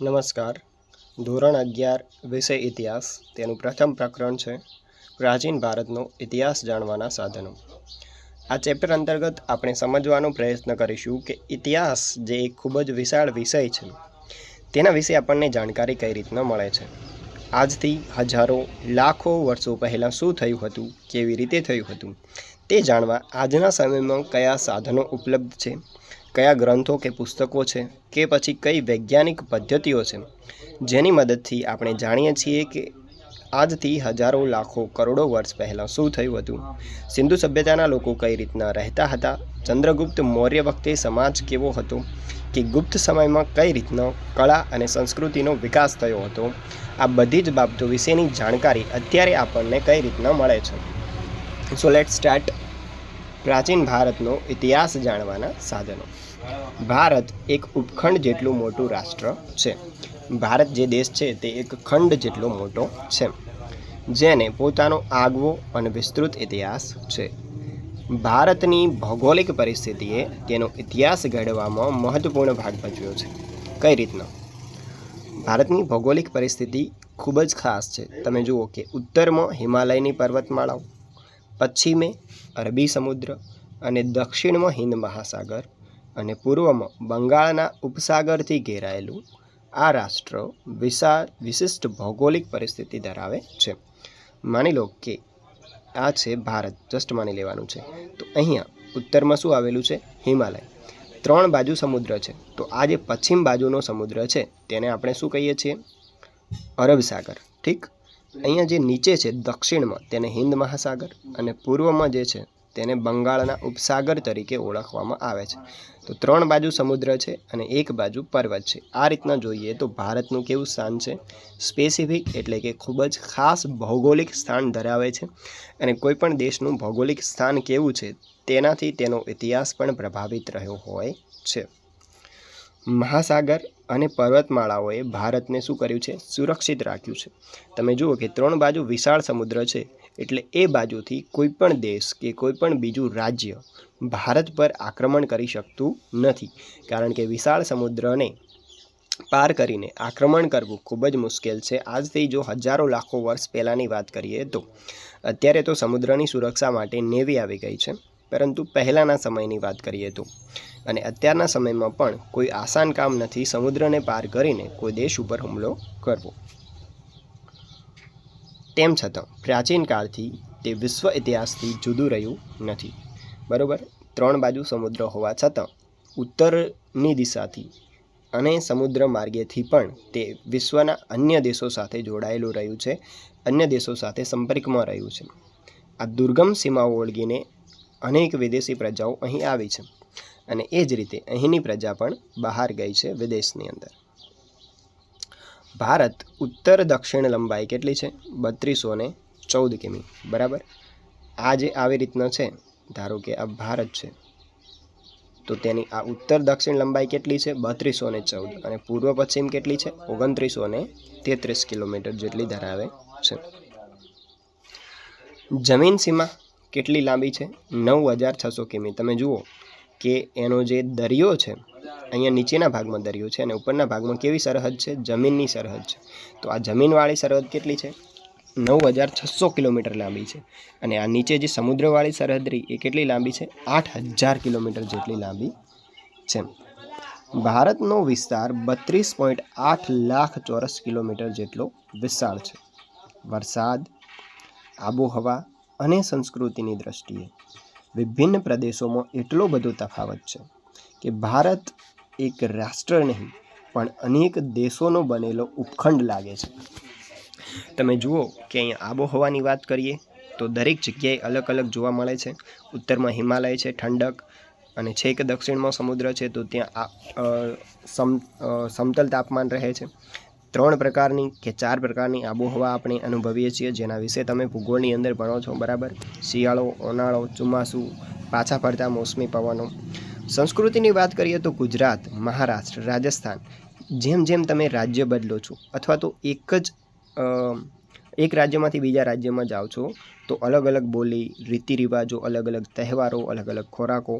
નમસ્કાર. ધોરણ અગિયાર, વિષય ઇતિહાસ. તેનું પ્રથમ પ્રકરણ છે, પ્રાચીન ભારતનો ઇતિહાસ જાણવાના સાધનો. આ ચેપ્ટર અંતર્ગત આપણે સમજવાનો પ્રયત્ન કરીશું કે ઇતિહાસ જે એક ખૂબ જ વિશાળ વિષય છે, તેના વિશે આપણને જાણકારી કઈ રીતના મળે છે? આજથી હજારો, લાખો વર્ષો પહેલાં શું થયું હતું, કેવી રીતે થયું હતું, તે જાણવા આજના સમયમાં કયા સાધનો ઉપલબ્ધ છે કયા ગ્રંથો કે પુસ્તકો છે કે પછી કઈ વૈજ્ઞાનિક પદ્ધતિઓ છે? જેની મદદથી આપણે જાણીએ છીએ કે આજથી હજારો, લાખો, કરોડો વર્ષ પહેલાં શું થયું હતું? સિંધુ સભ્યતાના લોકો કઈ રીતના રહેતા હતા? ચંદ્રગુપ્ત મૌર્ય વખતે સમાજ કેવો હતો? કે ગુપ્ત સમયમાં કઈ રીતનો કળા અને સંસ્કૃતિનો વિકાસ થયો હતો? આ બધી જ બાબતો વિશેની જાણકારી અત્યારે આપણને કઈ રીતના મળે છે? સો લેટ સ્ટાર્ટ પ્રાચીન ભારતનો ઇતિહાસ જાણવાના સાધનો. ભારત એક ઉપખંડ જેટલું મોટું રાષ્ટ્ર છે. ભારત જે દેશ છે તે એક ખંડ જેટલો મોટો છે, જેને પોતાનો આગવો અને વિસ્તૃત ઇતિહાસ છે. ભારતની ભૌગોલિક પરિસ્થિતિએ તેનો ઇતિહાસ ઘડવામાં મહત્વપૂર્ણ ભાગ ભજવ્યો છે. કઈ રીતનો? ભારતની ભૌગોલિક પરિસ્થિતિ ખૂબ જ ખાસ છે. તમે જુઓ કે ઉત્તરમાં હિમાલયની પર્વતમાળાઓ, પશ્ચિમે અરબી સમુદ્ર અને દક્ષિણમાં હિન્દ મહાસાગર અને પૂર્વમાં બંગાળના ઉપસાગરથી ઘેરાયેલું આ રાષ્ટ્ર વિશાળ, વિશિષ્ટ ભૌગોલિક પરિસ્થિતિ ધરાવે છે. માની લો કે આ છે ભારત જસ્ટ માની લેવાનું છે. તો અહીંયા ઉત્તરમાં શું આવેલું છે? હિમાલય. ત્રણ બાજુ સમુદ્ર છે. તો આ જે પશ્ચિમ બાજુનો સમુદ્ર છે, તેને આપણે શું કહીએ છીએ? અરબ સાગર. ઠીક? અહીંયા જે નીચે છે દક્ષિણમાં તેને હિન્દ મહાસાગર અને પૂર્વમાં જે છે તેને બંગાળના ઉપસાગર તરીકે ઓળખવામાં આવે છે. તો ત્રણ બાજુ સમુદ્ર છે અને એક બાજુ પર્વત છે. આ રીતના જોઈએ તો ભારતનું કેવું સ્થાન છે? સ્પેસિફિક એટલે કે ખૂબ જ ખાસ ભૌગોલિક સ્થાન ધરાવે છે અને કોઈપણ દેશનું ભૌગોલિક સ્થાન કેવું છે તેનાથી તેનો ઇતિહાસ પણ પ્રભાવિત રહ્યો હોય છે. મહાસાગર અને પર્વતમાળાઓએ ભારતને શું કર્યું છે? સુરક્ષિત રાખ્યું છે. તમે જુઓ કે ત્રણ બાજુ વિશાળ સમુદ્ર છે, એટલે એ બાજુથી કોઈ પણ દેશ કે કોઈ પણ બીજું રાજ્ય ભારત પર આક્રમણ કરી શકતું નથી. કારણ કે વિશાળ સમુદ્રને પાર કરીને આક્રમણ કરવું ખૂબ જ મુશ્કેલ છે. આજથી જો હજારો લાખો વર્ષ પહેલાંની વાત કરીએ તો. અત્યારે તો સમુદ્રની સુરક્ષા માટે નેવી આવી ગઈ છે. પરંતુ પહેલાંના સમયની વાત કરીએ તો. અને અત્યારના સમયમાં પણ કોઈ આસાન કામ નથી સમુદ્રને પાર કરીને કોઈ દેશ ઉપર હુમલો કરવો. તેમ છતાં, પ્રાચીન કાળથી તે વિશ્વ ઇતિહાસથી જુદું રહ્યું નથી. બરાબર? ત્રણ બાજુ સમુદ્ર હોવા છતાં, ઉત્તરની દિશાથી અને સમુદ્ર માર્ગેથી પણ તે વિશ્વના અન્ય દેશો સાથે જોડાયેલું રહ્યું છે, અન્ય દેશો સાથે સંપર્કમાં રહ્યું છે. આ દુર્ગમ સીમાઓ ઓળગીને અનેક વિદેશી પ્રજાઓ અહીં આવી છે અને એ જ રીતે અહીંની પ્રજા પણ બહાર ગઈ છે વિદેશની અંદર. ભારત ઉત્તર દક્ષિણ લંબાઈ કેટલી છે? બત્રીસો ને ચૌદ કિમી. બરાબર? આ જે આવી રીતનો છે, ધારો કે આ ભારત છે, તો તેની આ ઉત્તર દક્ષિણ લંબાઈ કેટલી છે? બત્રીસો ને ચૌદ. અને પૂર્વ પશ્ચિમ કેટલી છે? ઓગણત્રીસો ને તેત્રીસ કિલોમીટર જેટલી ધરાવે છે. જમીન સીમા કેટલી લાંબી છે? નવ હજાર છસો કિમી. તમે જુઓ કે એનો જે દરિયો છે, અહીંયા નીચેના ભાગમાં દરિયો છે અને ઉપરના ભાગમાં કેવી સરહદ છે? જમીનની સરહદ છે. તો આ જમીનવાળી સરહદ કેટલી છે? નવ હજાર છસો કિલોમીટર લાંબી છે. અને આ નીચે જે સમુદ્રવાળી સરહદ રહી, એ કેટલી લાંબી છે? આઠ હજાર કિલોમીટર જેટલી લાંબી છે. ભારતનો વિસ્તાર બત્રીસ પોઈન્ટ આઠ લાખ ચોરસ કિલોમીટર જેટલો વિશાળ છે. વરસાદ, આબોહવા અને સંસ્કૃતિની દ્રષ્ટિએ વિભિન્ન પ્રદેશોમાં એટલો બધો તફાવત છે કે ભારત એક રાષ્ટ્ર નહીં, પણ અનેક દેશોનો બનેલો ઉપખંડ લાગે છે. તમે જુઓ કે અહીંયા આબોહવાની વાત કરીએ, તો દરેક જગ્યાએ અલગ અલગ જોવા મળે છે. ઉત્તરમાં હિમાલય છે, ઠંડક, અને છેક દક્ષિણમાં સમુદ્ર છે, તો ત્યાં સમ સમતલ તાપમાન રહે છે. ત્રણ પ્રકારની કે ચાર પ્રકારની આબોહવા આપણે અનુભવીએ છીએ, જેના વિશે તમે ભૂગોળની અંદર ભણો છો, બરાબર? શિયાળો, ઉનાળો, ચોમાસું, પાછા ફરતા મોસમી પવનો. સંસ્કૃતિની વાત કરીએ તો ગુજરાત, મહારાષ્ટ્ર, રાજસ્થાન, જેમ જેમ તમે રાજ્ય બદલો છો, અથવા તો એક જ એક રાજ્યમાંથી બીજા રાજ્યમાં જાઓ છો, તો અલગ અલગ બોલી રીતિ રિવાજો અલગ અલગ તહેવારો, અલગ અલગ ખોરાકો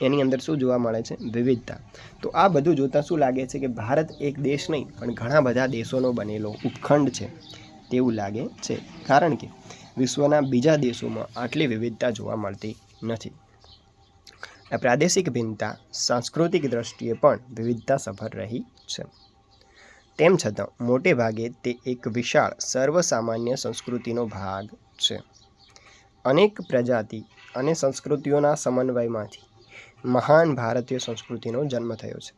એની અંદર શું જોવા મળે છે? વિવિધતા. તો આ બધું જોતાં શું લાગે છે કે ભારત એક દેશ નહીં, પણ ઘણા બધા દેશોનો બનેલો ઉપખંડ છે તેવું લાગે છે. કારણ કે વિશ્વના બીજા દેશોમાં આટલી વિવિધતા જોવા મળતી નથી. આ પ્રાદેશિક ભિન્નતા સાંસ્કૃતિક દ્રષ્ટિએ પણ વિવિધતા સફર રહી છે. તેમ છતાં, મોટે ભાગે તે એક વિશાળ, સર્વસામાન્ય સંસ્કૃતિનો ભાગ છે. અનેક પ્રજાતિ અને સંસ્કૃતિઓના સમન્વયમાંથી મહાન ભારતીય સંસ્કૃતિનો જન્મ થયો છે.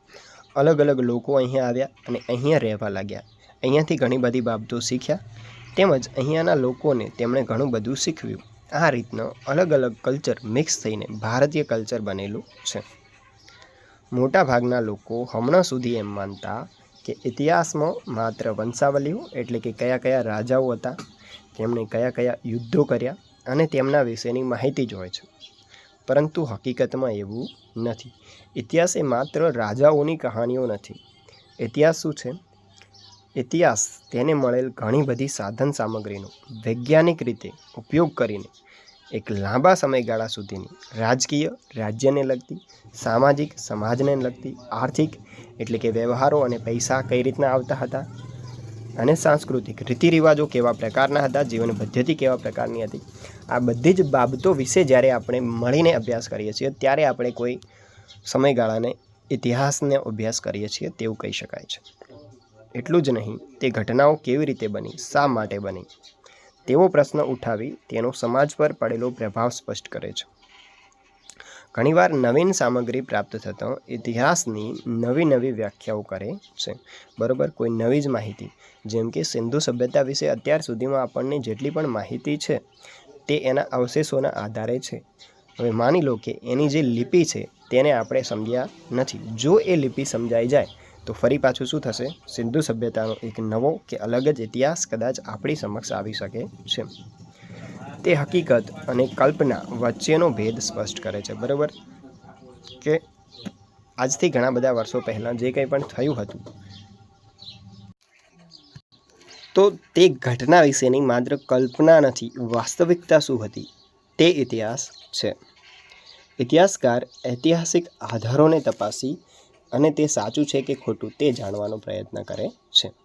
અલગ અલગ લોકો અહીંયા આવ્યા અને અહીંયા રહેવા લાગ્યા. અહીંયાથી ઘણી બધી બાબતો શીખ્યા. તેમજ અહીંયાના લોકોને તેમણે ઘણું બધું શીખવ્યું. આ રીતનો અલગ અલગ કલ્ચર મિક્સ થઈને ભારતીય કલ્ચર બનેલું છે. મોટા ભાગના લોકો હમણાં સુધી એમ માનતા કે ઇતિહાસમાં માત્ર વંશાવલીઓ એટલે કે કયા કયા રાજાઓ હતા, તેમણે કયા કયા યુદ્ધો કર્યા અને તેમના વિશેની માહિતી જ હોય છે. પરંતુ હકીકતમાં એવું નથી. ઇતિહાસ એ માત્ર રાજાઓની કહાનીઓ નથી. ઇતિહાસ શું છે? ઇતિહાસ તેને મળેલ ઘણી બધી સાધન સામગ્રીનો વૈજ્ઞાનિક રીતે ઉપયોગ કરીને એક લાંબા સમયગાળા સુધીની રાજકીય રાજ્યને લગતી, સામાજિક સમાજને લગતી, આર્થિક એટલે કે વ્યવહારો અને પૈસા કઈ રીતના આવતા હતા? અને સાંસ્કૃતિક રીતિરિવાજો કેવા પ્રકારના હતા, જીવન પદ્ધતિ કેવા પ્રકારની હતી. આ બધી જ બાબતો વિશે જ્યારે આપણે મળીને અભ્યાસ કરીએ છીએ, ત્યારે આપણે કોઈ સમયગાળાને, ઇતિહાસને અભ્યાસ કરીએ છીએ તેવું કહી શકાય છે. એટલું જ નહીં, તે ઘટનાઓ કેવી રીતે બની, શા માટે બની? તેવો પ્રશ્ન ઉઠાવી તેનો સમાજ પર પડેલો પ્રભાવ સ્પષ્ટ કરે છે. ઘણીવાર નવીન સામગ્રી પ્રાપ્ત થતો ઇતિહાસની નવી નવી વ્યાખ્યાઓ કરે છે. બરાબર? કોઈ નવી જ માહિતી. જેમ કે સિંધુ સભ્યતા વિશે અત્યાર સુધીમાં આપણને જેટલી પણ માહિતી છે, તે એના અવશેષોના આધારે છે. હવે માની લો કે એની જે લિપિ છે, તેને આપણે સમજ્યા નથી. જો એ લિપિ સમજાઈ જાય, તો ફરી પાછું શું થશે? સિંધુ સભ્યતાનો એક નવો કે અલગ જ ઇતિહાસ કદાચ આપણી સમક્ષ આવી શકે છે. તે હકીકત અને કલ્પના વચ્ચેનો ભેદ સ્પષ્ટ કરે છે, બરાબર? કે આજથી ઘણા બધા વર્ષો પહેલાં જે કંઈ પણ થયું હતું. તો તે ઘટના વિશેની માત્ર કલ્પના નથી, વાસ્તવિકતા શું હતી? તે ઇતિહાસ છે. ઇતિહાસકાર ઐતિહાસિક આધારોને તપાસી અને તે સાચું છે કે ખોટું તે જાણવાનો પ્રયત્ન કરે છે.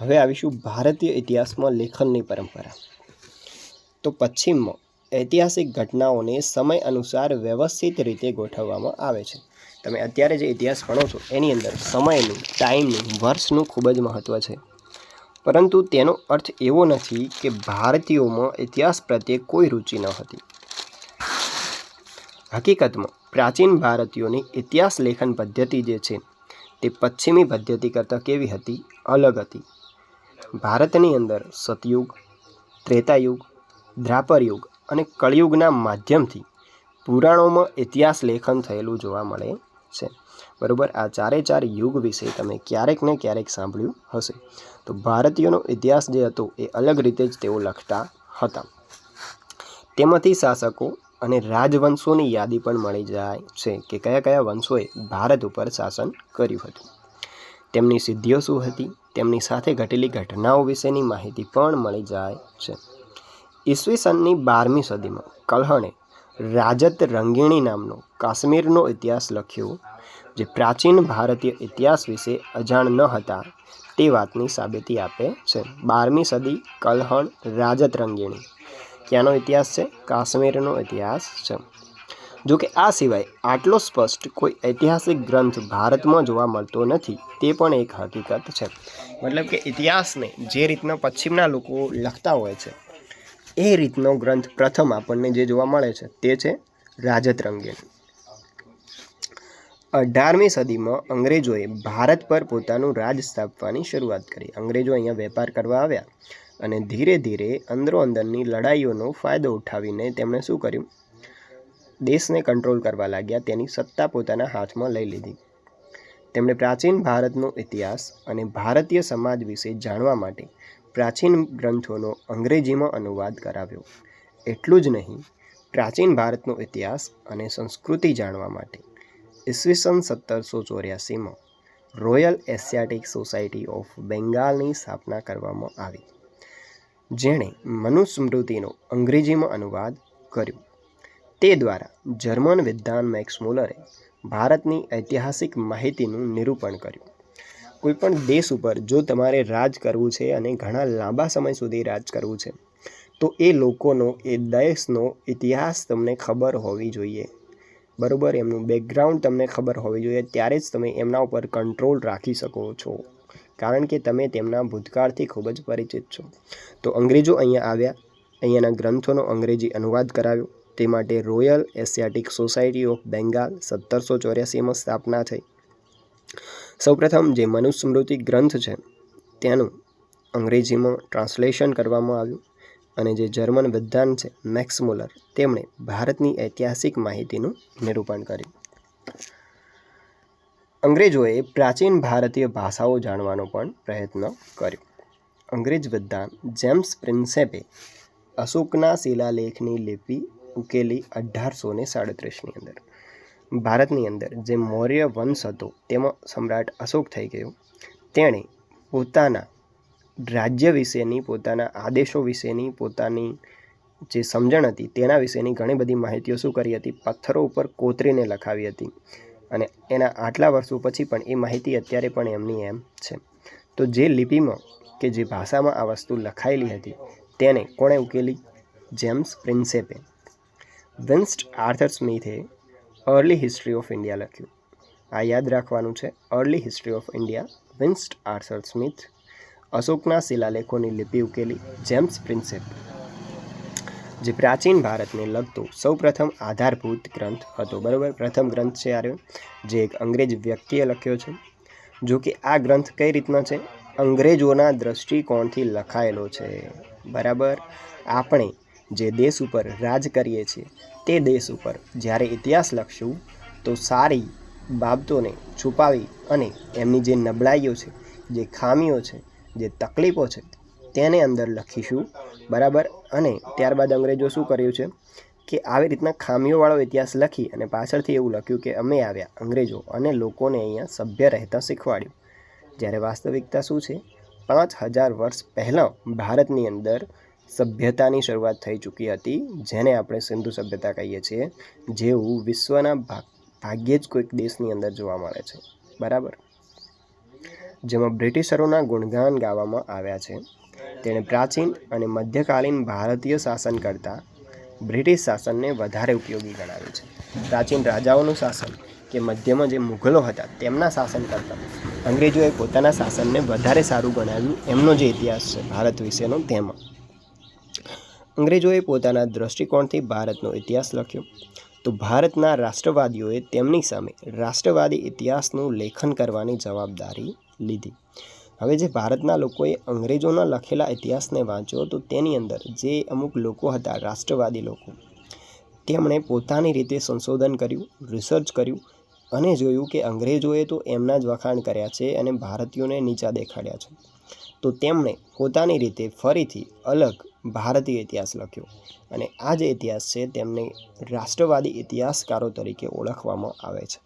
હવે આવીશું ભારતીય ઇતિહાસમાં લેખનની પરંપરા. તો પશ્ચિમમાં, ઐતિહાસિક ઘટનાઓને સમય અનુસાર વ્યવસ્થિત રીતે ગોઠવવામાં આવે છે. તમે અત્યારે જે ઇતિહાસ ભણો છો, એની અંદર સમયનું, ટાઈમનું, વર્ષનું ખૂબ જ મહત્ત્વ છે. પરંતુ તેનો અર્થ એવો નથી કે ભારતીયોમાં ઇતિહાસ પ્રત્યે કોઈ રુચિ ન હતી. હકીકતમાં, પ્રાચીન ભારતીયોની ઇતિહાસ લેખન પદ્ધતિ જે છે, તે પશ્ચિમી પદ્ધતિ કરતાં કેવી હતી, અલગ હતી. ભારતની અંદર સતયુગ, ત્રેતાયુગ દ્રાપર યુગ અને કળિયુગના માધ્યમથી પુરાણોમાં ઇતિહાસ લેખન થયેલું જોવા મળે છે. બરાબર? આ ચારે ચાર યુગ વિશે તમે ક્યારેક ને ક્યારેક સાંભળ્યું હશે. તો ભારતીયોનો ઇતિહાસ જે હતો એ અલગ રીતે જ તેઓ લખતા હતા. તેમાંથી શાસકો અને રાજવંશોની યાદી પણ મળી જાય છે કે કયા કયા વંશોએ ભારત ઉપર શાસન કર્યું હતું. તેમની સિદ્ધિઓ શું હતી? તેમની સાથે ઘટેલી ઘટનાઓ વિશેની માહિતી પણ મળી જાય છે. ઈસવીસનની બારમી સદીમાં કલ્હણે રાજત રંગીણી નામનો કાશ્મીરનો ઇતિહાસ લખ્યો, જે પ્રાચીન ભારતીય ઇતિહાસ વિશે અજાણ ન હતા તે વાતની સાબિતી આપે છે. બારમી સદી કલ્હણ રાજત રંગીણી. ક્યાંનો ઇતિહાસ છે? કાશ્મીરનો ઇતિહાસ છે. જો કે આ સિવાય આટલો સ્પષ્ટ કોઈ ઐતિહાસિક ગ્રંથ ભારતમાં જોવા મળતો નથી, તે પણ એક હકીકત છે. મતલબ કે ઇતિહાસને જે રીતના પશ્ચિમના લોકો લખતા હોય છે, એ રીતનો ગ્રંથ પ્રથમ આપણને જે જોવા મળે છે તે છે રાજત રંગીણી અઢારમી સદીમાં અંગ્રેજોએ ભારત પર પોતાનું રાજ સ્થાપવાની શરૂઆત કરી. અંગ્રેજો અહીંયા વેપાર કરવા આવ્યા અને ધીરે ધીરે અંદરો અંદરની લડાઈઓનો ફાયદો ઉઠાવીને તેમણે શું કર્યું? દેશને કંટ્રોલ કરવા લાગ્યા, તેની સત્તા પોતાના હાથમાં લઈ લીધી. તેમણે પ્રાચીન ભારતનો ઇતિહાસ અને ભારતીય સમાજ વિશે જાણવા માટે પ્રાચીન ગ્રંથોનો અંગ્રેજીમાં અનુવાદ કરાવ્યો. એટલું જ નહીં, પ્રાચીન ભારતનો ઇતિહાસ અને સંસ્કૃતિ જાણવા માટે ઈસવીસન સત્તરસો ચોર્યાસીમાં રોયલ એશિયાટિક સોસાયટી ઓફ બેંગાલની સ્થાપના કરવામાં આવી, જેણે મનુસ્મૃતિનો અંગ્રેજીમાં અનુવાદ કર્યો. તે દ્વારા જર્મન વિદ્વાન મેક્સ મુલરે ભારતની ઐતિહાસિક માહિતીનું નિરૂપણ કર્યું. કોઈપણ દેશ ઉપર જો તમારે રાજ કરવું છે અને ઘણા લાંબા સમય સુધી રાજ કરવું છે, તો એ લોકોનો, એ દેશનો ઇતિહાસ તમને ખબર હોવી જોઈએ. બરાબર, એમનું બેકગ્રાઉન્ડ તમને ખબર હોવી જોઈએ, ત્યારે જ તમે એમના ઉપર કંટ્રોલ રાખી શકો છો. કારણ કે તમે તેમના ભૂતકાળથી ખૂબ જ પરિચિત છો. તો અંગ્રેજો અહીંયા આવ્યા, અહીંયાના ગ્રંથોનો અંગ્રેજી અનુવાદ કરાવ્યો તે માટે royal Asiatic society of Bengal સત્તરસો ચોર્યાસીમાં સ્થાપના થઈ. સૌપ્રથમ જે મનુસ્મૃતિ ગ્રંથ છે, તેનું અંગ્રેજીમાં ટ્રાન્સલેશન કરવામાં આવ્યું અને જે જર્મન વિદ્વાન છે, મેક્સ મુલર, તેમણે ભારતની ઐતિહાસિક માહિતીનું નિરૂપણ કર્યું. અંગ્રેજોએ પ્રાચીન ભારતીય ભાષાઓ જાણવાનો પણ પ્રયત્ન કર્યો. અંગ્રેજ વિદ્વાન જેમ્સ પ્રિન્સેપે અશોકના શિલાલેખની લિપિ ઉકેલી અઢારસો ને સાડત્રીસની અંદર. ભારતની અંદર જે મૌર્ય વંશ હતો, તેમાં સમ્રાટ અશોક થઈ ગયો. તેણે પોતાના રાજ્ય વિશેની, પોતાના આદેશો વિશેની, પોતાની જે સમજણ હતી, તેના વિશેની ઘણી બધી માહિતીઓ શું કરી હતી? પથ્થરો ઉપર કોતરીને લખાવી હતી. અને એના આટલા વર્ષો પછી પણ એ માહિતી અત્યારે પણ એમની એમ છે. તો જે લિપિમાં કે જે ભાષામાં આ વસ્તુ લખાયેલી હતી, તેને કોણે ઉકેલી? જેમ્સ પ્રિન્સેપે. વિન્સ્ટ આર્થર સ્મિથે અર્લી હિસ્ટ્રી ઓફ ઇન્ડિયા લખ્યું. આ યાદ રાખવાનું છે, early history of India, Vincent Arthur Smith, અશોકના શિલાલેખોની લિપિ ઉકેલી જેમ્સ પ્રિન્સેપ, જે પ્રાચીન ભારતને લગતો સૌપ્રથમ આધારભૂત ગ્રંથ હતો. બરાબર? પ્રથમ ગ્રંથ છે આર્યો જે એક અંગ્રેજ વ્યક્તિએ લખ્યો છે. જો કે આ ગ્રંથ કઈ રીતનો છે? અંગ્રેજોના દ્રષ્ટિકોણથી લખાયેલો છે. બરાબર? આપણે જે દેશ ઉપર રાજ કરીએ છીએ, તે દેશ ઉપર જ્યારે ઇતિહાસ લખશું, તો સારી બાબતોને છુપાવી અને એમની જે નબળાઈઓ છે, જે ખામીઓ છે, જે તકલીફો છે, તેને અંદર લખીશું, બરાબર? અને ત્યારબાદ અંગ્રેજો શું કર્યું છે કે આવી રીતના ખામીઓવાળો ઇતિહાસ લખી અને પાછળથી એવું લખ્યું કે અમે આવ્યા અંગ્રેજો અને લોકોને અહીંયા સભ્ય રહેતા શીખવાડ્યું. જ્યારે વાસ્તવિકતા શું છે? પાંચ હજાર વર્ષ પહેલાં ભારતની અંદર સભ્યતાની શરૂઆત થઈ ચૂકી હતી, જેને આપણે સિંધુ સભ્યતા કહીએ છીએ, જેવું વિશ્વના ભાગ્યે જ કોઈક દેશની અંદર જોવા મળે છે. બરાબર? જેમાં બ્રિટિશરોના ગુણગાન ગાવામાં આવ્યા છે. તેણે પ્રાચીન અને મધ્યકાલીન ભારતીય શાસન કરતાં બ્રિટિશ શાસનને વધારે ઉપયોગી ગણાવ્યું છે. પ્રાચીન રાજાઓનું શાસન કે મધ્યમાં જે મુઘલો હતા, તેમના શાસન કરતાં અંગ્રેજોએ પોતાના શાસનને વધારે સારું ગણાવ્યું, એમનો જે ઇતિહાસ છે, ભારત વિશેનો તેમાં. અંગ્રેજોએ પોતાના દૃષ્ટિકોણથી ભારતનો ઇતિહાસ લખ્યો. તો ભારતના રાષ્ટ્રવાદીઓએ તેમની સામે રાષ્ટ્રવાદી ઇતિહાસનું લેખન કરવાની જવાબદારી લીધી. હવે જે ભારતના લોકોએ અંગ્રેજોના લખેલા ઇતિહાસને વાંચ્યો તો તેની અંદર જે અમુક લોકો હતા, રાષ્ટ્રવાદી લોકો, તેમણે પોતાની રીતે સંશોધન કર્યું રિસર્ચ કર્યું અને જોયું કે અંગ્રેજોએ તો એમના જ વખાણ કર્યા છે અને ભારતીયોને નીચા દેખાડ્યા છે. તો તેમણે પોતાની રીતે ફરીથી અલગ ભારતીય ઇતિહાસ લખ્યો. અને આ જે ઇતિહાસ છે તેમને રાષ્ટ્રવાદી ઇતિહાસકારો તરીકે ઓળખવામાં આવે છે.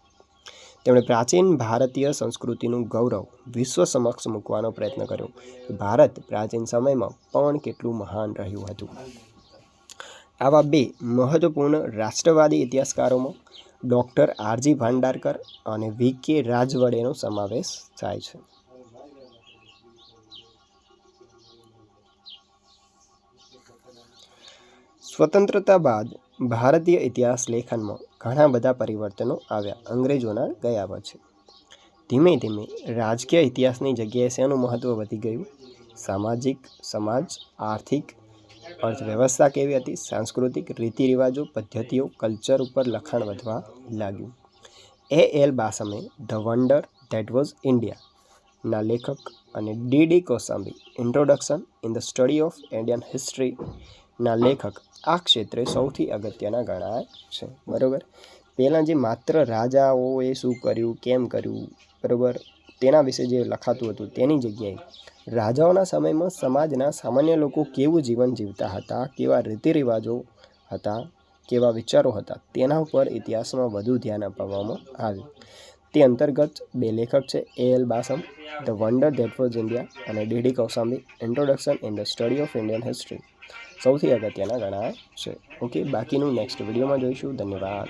તેમણે પ્રાચીન ભારતીય સંસ્કૃતિનું ગૌરવ વિશ્વ સમક્ષ મૂકવાનો પ્રયત્ન કર્યો. ભારત પ્રાચીન સમયમાં પણ કેટલું મહાન રહ્યું હતું. આવા બે મહત્વપૂર્ણ રાષ્ટ્રવાદી ઇતિહાસકારોમાં ડૉક્ટર આરજી ભાંડારકર અને વી કે રાજવડેનો સમાવેશ થાય છે. સ્વતંત્રતા બાદ ભારતીય ઇતિહાસ લેખનમાં ઘણા બધા પરિવર્તનો આવ્યા. અંગ્રેજોના ગયા પછી ધીમે ધીમે રાજકીય ઇતિહાસની જગ્યાએ શેનું મહત્ત્વ વધી ગયું? સામાજિક, સમાજ, આર્થિક, અર્થવ્યવસ્થા કેવી હતી? સાંસ્કૃતિક રીતિ રિવાજો પદ્ધતિઓ, કલ્ચર ઉપર લખાણ વધવા લાગ્યું. એ. એલ. બાસમે ધ વન્ડર ધેટ વોઝ ઇન્ડિયાના લેખક અને D. D. Kosambi introduction in the study of Indian હિસ્ટ્રીના લેખક. આ ક્ષેત્રે સૌથી અગત્યના ગણાય છે. બરાબર? પહેલાં જે માત્ર રાજાઓએ શું કર્યું, કેમ કર્યું, બરાબર? તેના વિશે જે લખાતું હતું તેની જગ્યાએ, રાજાઓના સમયમાં સમાજના સામાન્ય લોકો કેવું જીવન જીવતા હતા, કેવા રીતિ રિવાજો હતા, કેવા વિચારો હતા, તેના ઉપર ઇતિહાસમાં વધુ ધ્યાન આપવામાં આવ્યું તે અંતર્ગત બે લેખક છે, A L Basham, the wonder that was India અને DD Kosambi introduction in the study of Indian history. સૌથી અગત્યના ગણાય છે. ઓકે બાકીનું નેક્સ્ટ વિડીયોમાં જોઈશું. ધન્યવાદ.